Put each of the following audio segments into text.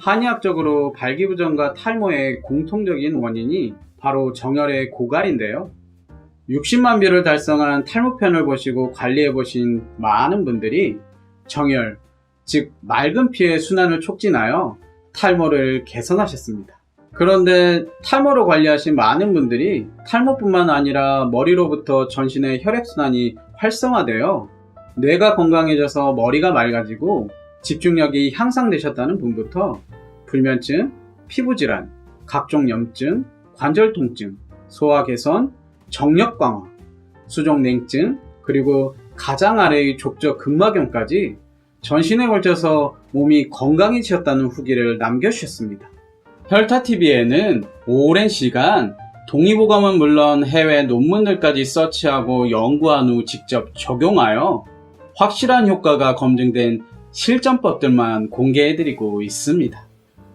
한의학적으로 발기부전과 탈모의 공통적인 원인이 바로 정열의 고갈인데요. 60만 뷰를 달성한 탈모편을 보시고 관리해 보신 많은 분들이 정열, 즉 맑은 피의 순환을 촉진하여 탈모를 개선하셨습니다. 그런데 탈모를 관리하신 많은 분들이 탈모뿐만 아니라 머리로부터 전신의 혈액순환이 활성화되어 뇌가 건강해져서 머리가 맑아지고 집중력이 향상되셨다는 분부터 불면증, 피부질환, 각종 염증, 관절 통증, 소화 개선, 정력 강화, 수족 냉증, 그리고 가장 아래의 족저 근막염까지 전신에 걸쳐서 몸이 건강해지셨다는 후기를 남겨주셨습니다. 혈타TV에는 오랜 시간 동의보감은 물론 해외 논문들까지 서치하고 연구한 후 직접 적용하여 확실한 효과가 검증된 실전법들만 공개해드리고 있습니다.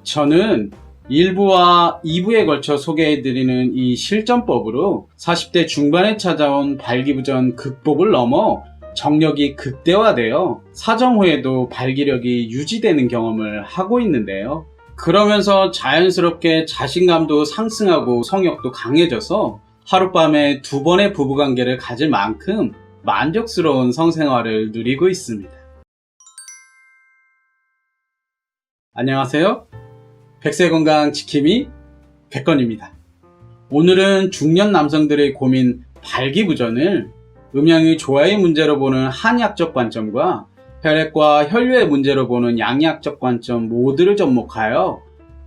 저는 1부와 2부에 걸쳐 소개해드리는 이 실전법으로 40대 중반에 찾아온 발기부전 극복을 넘어 정력이 극대화되어 사정 후에도 발기력이 유지되는 경험을 하고 있는데요. 그러면서 자연스럽게 자신감도 상승하고 성욕도 강해져서 하룻밤에 두 번의 부부관계를 가질 만큼 만족스러운 성생활을 누리고 있습니다. 안녕하세요. 백세건강 지킴이 백건입니다. 오늘은 중년 남성들의 고민 발기부전을 음양의 조화의 문제로 보는 한의학적 관점과 혈액과 혈류의 문제로 보는 양의학적 관점 모두를 접목하여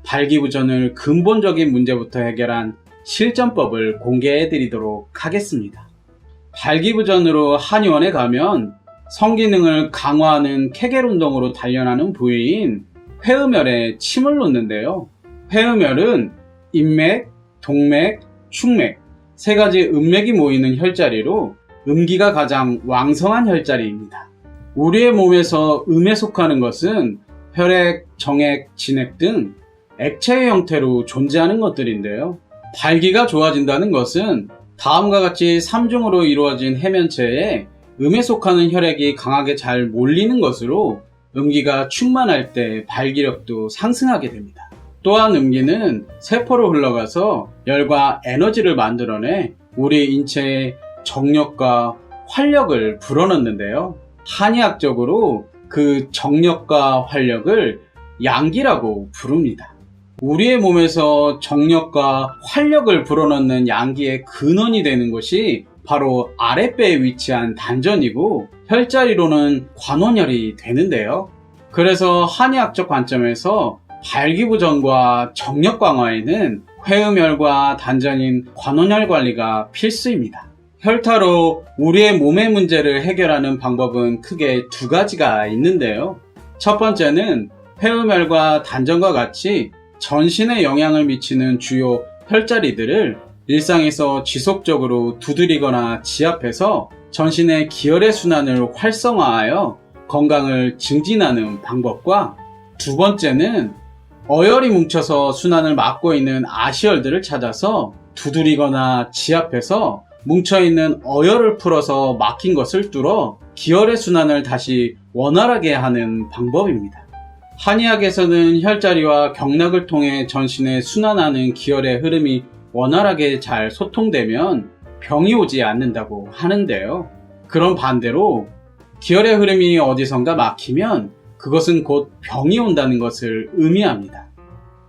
발기부전을 근본적인 문제부터 해결한 실전법을 공개해 드리도록 하겠습니다. 발기부전으로 한의원에 가면 성기능을 강화하는 케겔 운동으로 단련하는 부위인 회음혈에 침을 놓는데요. 회음혈은 인맥, 동맥, 축맥 세 가지 음맥이 모이는 혈자리로 음기가 가장 왕성한 혈자리입니다. 우리의 몸에서 음에 속하는 것은 혈액, 정액, 진액 등 액체의 형태로 존재하는 것들인데요. 발기가 좋아진다는 것은 다음과 같이 3중으로 이루어진 해면체에 음에 속하는 혈액이 강하게 잘 몰리는 것으로 음기가 충만할 때 발기력도 상승하게 됩니다. 또한 음기는 세포로 흘러가서 열과 에너지를 만들어내 우리 인체에 정력과 활력을 불어넣는데요. 한의학적으로 그 정력과 활력을 양기라고 부릅니다. 우리의 몸에서 정력과 활력을 불어넣는 양기의 근원이 되는 것이 바로 아랫배에 위치한 단전이고 혈자리로는 관원혈이 되는데요. 그래서 한의학적 관점에서 발기부전과 정력 강화에는 회음혈과 단전인 관원혈 관리가 필수입니다. 혈타로 우리의 몸의 문제를 해결하는 방법은 크게 두 가지가 있는데요. 첫 번째는 회음혈과 단전과 같이 전신에 영향을 미치는 주요 혈자리들을 일상에서 지속적으로 두드리거나 지압해서 전신의 기혈의 순환을 활성화하여 건강을 증진하는 방법과 두 번째는 어혈이 뭉쳐서 순환을 막고 있는 아시혈들을 찾아서 두드리거나 지압해서 뭉쳐있는 어혈을 풀어서 막힌 것을 뚫어 기혈의 순환을 다시 원활하게 하는 방법입니다. 한의학에서는 혈자리와 경락을 통해 전신에 순환하는 기혈의 흐름이 원활하게 잘 소통되면 병이 오지 않는다고 하는데요. 그런 반대로 기혈의 흐름이 어디선가 막히면 그것은 곧 병이 온다는 것을 의미합니다.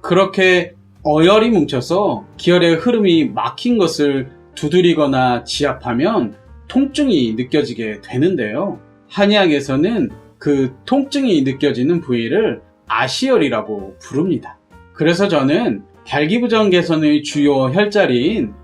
그렇게 어혈이 뭉쳐서 기혈의 흐름이 막힌 것을 두드리거나 지압하면 통증이 느껴지게 되는데요. 한의학에서는 그 통증이 느껴지는 부위를 아시혈이라고 부릅니다. 그래서 저는 발기부전 개선의 주요 혈자리인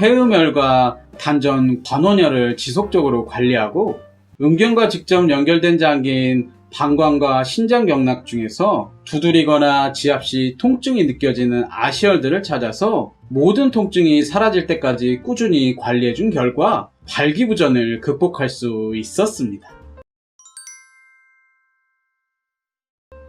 회음혈과 단전 관원혈을 지속적으로 관리하고 음경과 직접 연결된 장기인 방광과 신장 경락 중에서 두드리거나 지압 시 통증이 느껴지는 아시혈들을 찾아서 모든 통증이 사라질 때까지 꾸준히 관리해준 결과 발기부전을 극복할 수 있었습니다.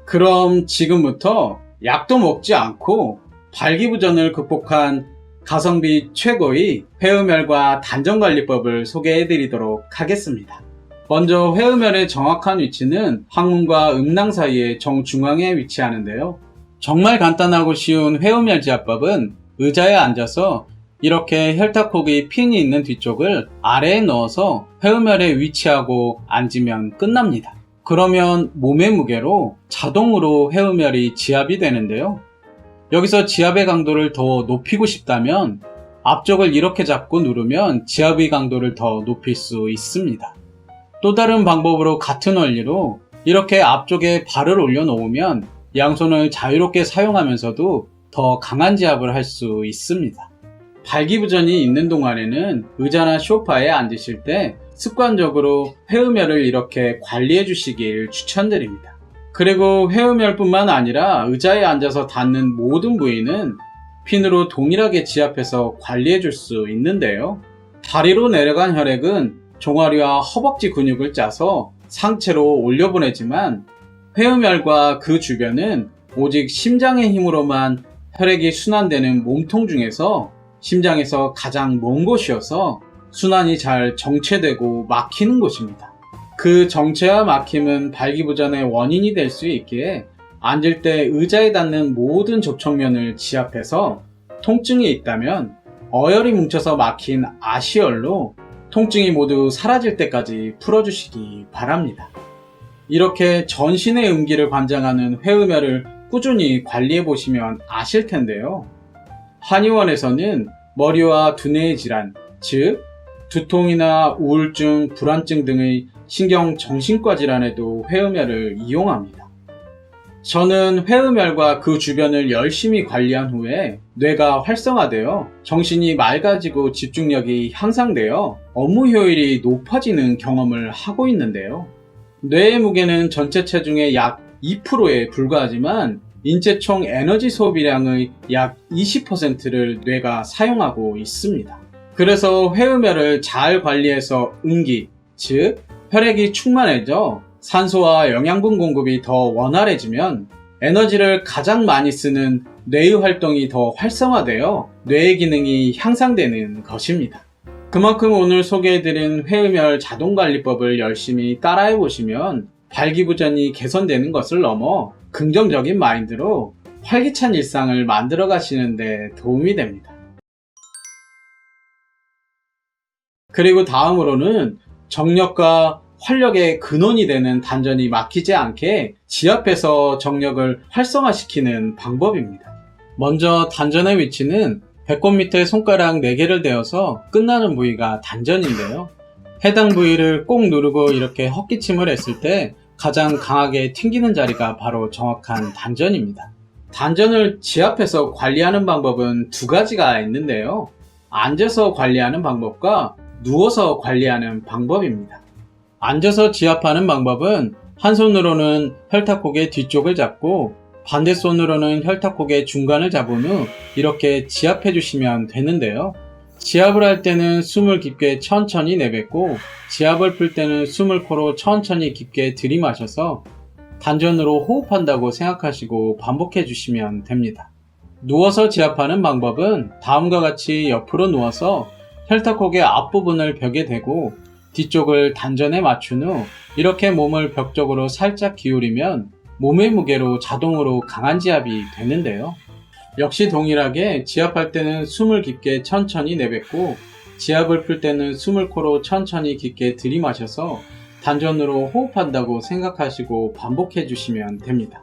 그럼 지금부터 약도 먹지 않고 발기부전을 극복한 가성비 최고의 회음혈과 단전관리법을 소개해드리도록 하겠습니다. 먼저 회음혈의 정확한 위치는 항문과 음낭 사이의 정중앙에 위치하는데요. 정말 간단하고 쉬운 회음열 지압법은 의자에 앉아서 이렇게 혈탁폭이 핀이 있는 뒤쪽을 아래에 넣어서 회음열에 위치하고 앉으면 끝납니다. 그러면 몸의 무게로 자동으로 회음열이 지압이 되는데요. 여기서 지압의 강도를 더 높이고 싶다면 앞쪽을 이렇게 잡고 누르면 지압의 강도를 더 높일 수 있습니다. 또 다른 방법으로 같은 원리로 이렇게 앞쪽에 발을 올려놓으면 양손을 자유롭게 사용하면서도 더 강한 지압을 할 수 있습니다. 발기부전이 있는 동안에는 의자나 소파에 앉으실 때 습관적으로 회음열을 이렇게 관리해 주시길 추천드립니다. 그리고 회음열뿐만 아니라 의자에 앉아서 닿는 모든 부위는 핀으로 동일하게 지압해서 관리해 줄 수 있는데요. 다리로 내려간 혈액은 종아리와 허벅지 근육을 짜서 상체로 올려보내지만 회음열과 그 주변은 오직 심장의 힘으로만 혈액이 순환되는 몸통 중에서 심장에서 가장 먼 곳이어서 순환이 잘 정체되고 막히는 곳입니다. 그 정체와 막힘은 발기부전의 원인이 될 수 있기에 앉을 때 의자에 닿는 모든 접촉면을 지압해서 통증이 있다면 어혈이 뭉쳐서 막힌 아시얼로 통증이 모두 사라질 때까지 풀어주시기 바랍니다. 이렇게 전신의 음기를 관장하는 회음열을 꾸준히 관리해 보시면 아실 텐데요. 한의원에서는 머리와 두뇌의 질환, 즉 두통이나 우울증, 불안증 등의 신경 정신과 질환에도 회음열을 이용합니다. 저는 회음열과 그 주변을 열심히 관리한 후에 뇌가 활성화되어 정신이 맑아지고 집중력이 향상되어 업무 효율이 높아지는 경험을 하고 있는데요. 뇌의 무게는 전체 체중의 약 2%에 불과하지만 인체 총 에너지 소비량의 약 20%를 뇌가 사용하고 있습니다. 그래서 회음열을 잘 관리해서 음기, 즉 혈액이 충만해져 산소와 영양분 공급이 더 원활해지면 에너지를 가장 많이 쓰는 뇌의 활동이 더 활성화되어 뇌의 기능이 향상되는 것입니다. 그만큼 오늘 소개해드린 회음열 자동관리법을 열심히 따라해 보시면 발기부전이 개선되는 것을 넘어 긍정적인 마인드로 활기찬 일상을 만들어 가시는데 도움이 됩니다. 그리고 다음으로는 정력과 활력의 근원이 되는 단전이 막히지 않게 지압해서 정력을 활성화시키는 방법입니다. 먼저 단전의 위치는 배꼽 밑에 손가락 4개를 대어서 끝나는 부위가 단전인데요. 해당 부위를 꼭 누르고 이렇게 헛기침을 했을 때 가장 강하게 튕기는 자리가 바로 정확한 단전입니다. 단전을 지압해서 관리하는 방법은 두 가지가 있는데요. 앉아서 관리하는 방법과 누워서 관리하는 방법입니다. 앉아서 지압하는 방법은 한 손으로는 혈탁곡의 뒤쪽을 잡고 반대 손으로는 혈탁곡의 중간을 잡은 후 이렇게 지압해 주시면 되는데요. 지압을 할 때는 숨을 깊게 천천히 내뱉고 지압을 풀 때는 숨을 코로 천천히 깊게 들이마셔서 단전으로 호흡한다고 생각하시고 반복해 주시면 됩니다. 누워서 지압하는 방법은 다음과 같이 옆으로 누워서 혈탁곡의 앞부분을 벽에 대고 뒤쪽을 단전에 맞춘 후 이렇게 몸을 벽 쪽으로 살짝 기울이면 몸의 무게로 자동으로 강한 지압이 되는데요. 역시 동일하게 지압할 때는 숨을 깊게 천천히 내뱉고 지압을 풀 때는 숨을 코로 천천히 깊게 들이마셔서 단전으로 호흡한다고 생각하시고 반복해 주시면 됩니다.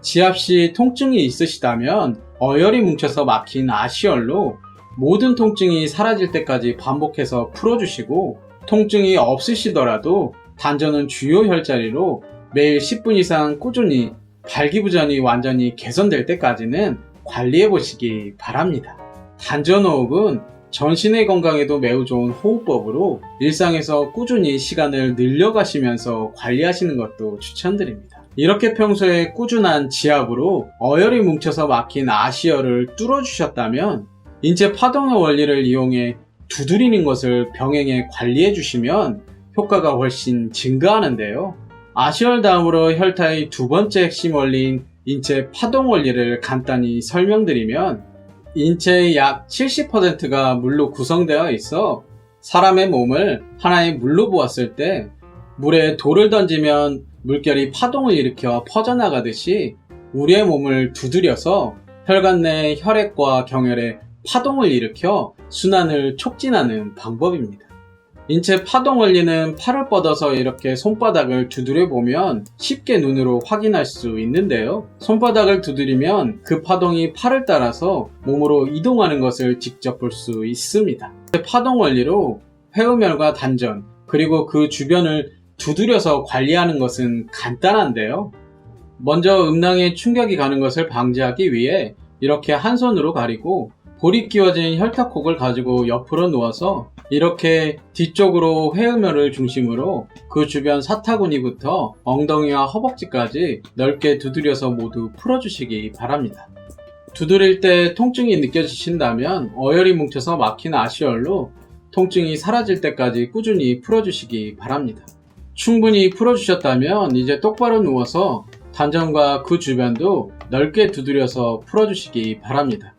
지압 시 통증이 있으시다면 어혈이 뭉쳐서 막힌 아시얼로 모든 통증이 사라질 때까지 반복해서 풀어주시고 통증이 없으시더라도 단전은 주요 혈자리로 매일 10분 이상 꾸준히 발기부전이 완전히 개선될 때까지는 관리해 보시기 바랍니다. 단전 호흡은 전신의 건강에도 매우 좋은 호흡법으로 일상에서 꾸준히 시간을 늘려가시면서 관리하시는 것도 추천드립니다. 이렇게 평소에 꾸준한 지압으로 어혈이 뭉쳐서 막힌 아시혈을 뚫어주셨다면 인체 파동의 원리를 이용해 두드리는 것을 병행해 관리해 주시면 효과가 훨씬 증가하는데요. 아시얼 다음으로 혈타의 두 번째 핵심 원리인 인체 파동 원리를 간단히 설명드리면 인체의 약 70%가 물로 구성되어 있어 사람의 몸을 하나의 물로 보았을 때 물에 돌을 던지면 물결이 파동을 일으켜 퍼져나가듯이 우리의 몸을 두드려서 혈관 내 혈액과 경혈에 파동을 일으켜 순환을 촉진하는 방법입니다. 인체 파동 원리는 팔을 뻗어서 이렇게 손바닥을 두드려 보면 쉽게 눈으로 확인할 수 있는데요. 손바닥을 두드리면 그 파동이 팔을 따라서 몸으로 이동하는 것을 직접 볼 수 있습니다. 파동 원리로 회음혈과 단전 그리고 그 주변을 두드려서 관리하는 것은 간단한데요. 먼저 음낭에 충격이 가는 것을 방지하기 위해 이렇게 한 손으로 가리고 볼이 끼워진 혈탁콕을 가지고 옆으로 누워서 이렇게 뒤쪽으로 회음혈을 중심으로 그 주변 사타구니부터 엉덩이와 허벅지까지 넓게 두드려서 모두 풀어주시기 바랍니다. 두드릴 때 통증이 느껴지신다면 어혈이 뭉쳐서 막힌 아시얼로 통증이 사라질 때까지 꾸준히 풀어주시기 바랍니다. 충분히 풀어주셨다면 이제 똑바로 누워서 단전과 그 주변도 넓게 두드려서 풀어주시기 바랍니다.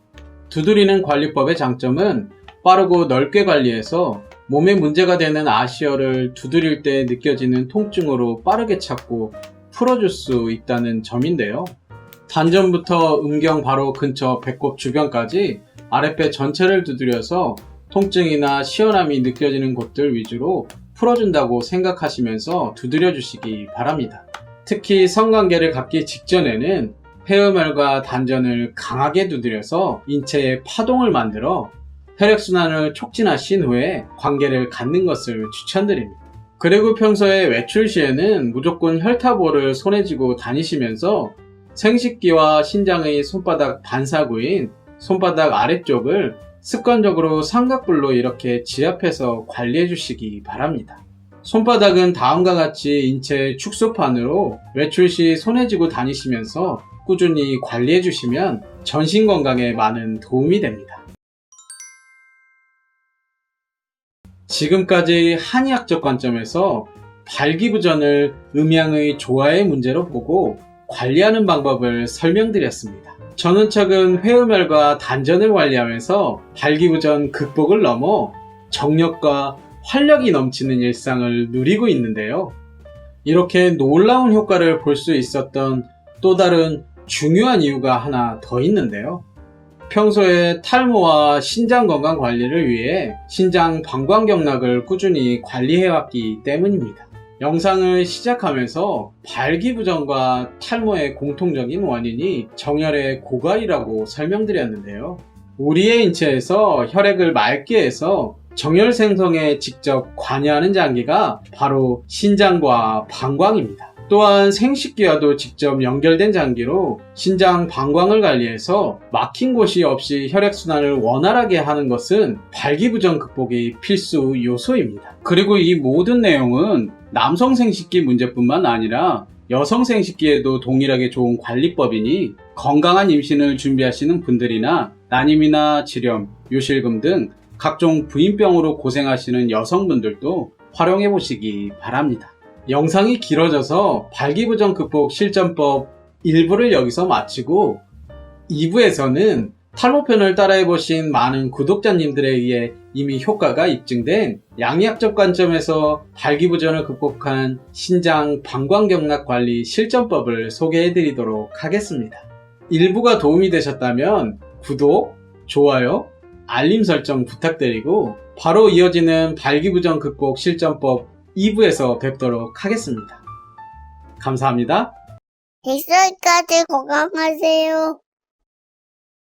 두드리는 관리법의 장점은 빠르고 넓게 관리해서 몸에 문제가 되는 아시어를 두드릴 때 느껴지는 통증으로 빠르게 찾고 풀어줄 수 있다는 점인데요. 단전부터 음경 바로 근처 배꼽 주변까지 아랫배 전체를 두드려서 통증이나 시원함이 느껴지는 곳들 위주로 풀어준다고 생각하시면서 두드려 주시기 바랍니다. 특히 성관계를 갖기 직전에는 폐음혈과 단전을 강하게 두드려서 인체에 파동을 만들어 혈액순환을 촉진하신 후에 관계를 갖는 것을 추천드립니다. 그리고 평소에 외출 시에는 무조건 혈타볼을 손에 쥐고 다니시면서 생식기와 신장의 손바닥 반사구인 손바닥 아래쪽을 습관적으로 삼각불로 이렇게 지압해서 관리해 주시기 바랍니다. 손바닥은 다음과 같이 인체 축소판으로 외출 시 손에 쥐고 다니시면서 꾸준히 관리해 주시면 전신 건강에 많은 도움이 됩니다. 지금까지 한의학적 관점에서 발기부전을 음양의 조화의 문제로 보고 관리하는 방법을 설명드렸습니다. 최근 회음혈과 단전을 관리하면서 발기부전 극복을 넘어 정력과 활력이 넘치는 일상을 누리고 있는데요. 이렇게 놀라운 효과를 볼 수 있었던 또 다른 중요한 이유가 하나 더 있는데요. 평소에 탈모와 신장 건강 관리를 위해 신장 방광 경락을 꾸준히 관리해왔기 때문입니다. 영상을 시작하면서 발기부전과 탈모의 공통적인 원인이 정혈의 고갈이라고 설명드렸는데요. 우리의 인체에서 혈액을 맑게 해서 정혈 생성에 직접 관여하는 장기가 바로 신장과 방광입니다. 또한 생식기와도 직접 연결된 장기로 신장 방광을 관리해서 막힌 곳이 없이 혈액순환을 원활하게 하는 것은 발기부전 극복의 필수 요소입니다. 그리고 이 모든 내용은 남성 생식기 문제뿐만 아니라 여성 생식기에도 동일하게 좋은 관리법이니 건강한 임신을 준비하시는 분들이나 난임이나 지렴, 요실금 등 각종 부인병으로 고생하시는 여성분들도 활용해 보시기 바랍니다. 영상이 길어져서 발기부전 극복 실전법 1부를 여기서 마치고 2부에서는 탈모편을 따라해 보신 많은 구독자님들에 의해 이미 효과가 입증된 양의학적 관점에서 발기부전을 극복한 신장 방광경락 관리 실전법을 소개해드리도록 하겠습니다. 1부가 도움이 되셨다면 구독, 좋아요, 알림 설정 부탁드리고 바로 이어지는 발기부전 극복 실전법 2부에서 뵙도록 하겠습니다. 감사합니다. 뱃살까지 건강하세요.